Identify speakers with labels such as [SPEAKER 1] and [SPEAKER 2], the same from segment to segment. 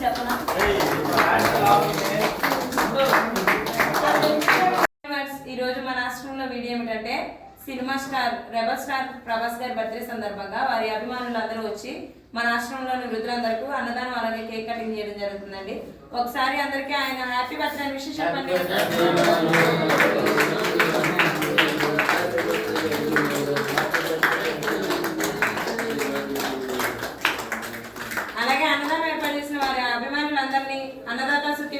[SPEAKER 1] చెప్పనా? ఈరోజు మన రాష్ట్రంలో వీడియో ఏమిటంటే cinema star rebel star Prabhas గారి బర్త్డే సందర్భంగా వారి అభిమానులందరూ వచ్చి మన ఆశ్రమంలోని వృద్ధులందరికీ అన్నదానం అలాగే కేక్ కటింగ్ చేయడం జరుగుతుందండి. ఒకసారి అందరికీ ఆయన హ్యాపీ బర్త్డే అని అన్నదాత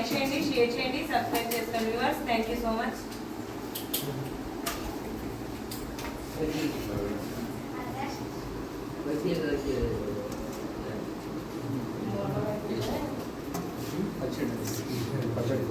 [SPEAKER 1] లైక్ చేయండి షేర్ చేయండి సబ్స్క్రైబ్ చేసుకోండి viewers. Thank you so much
[SPEAKER 2] పచ్చడి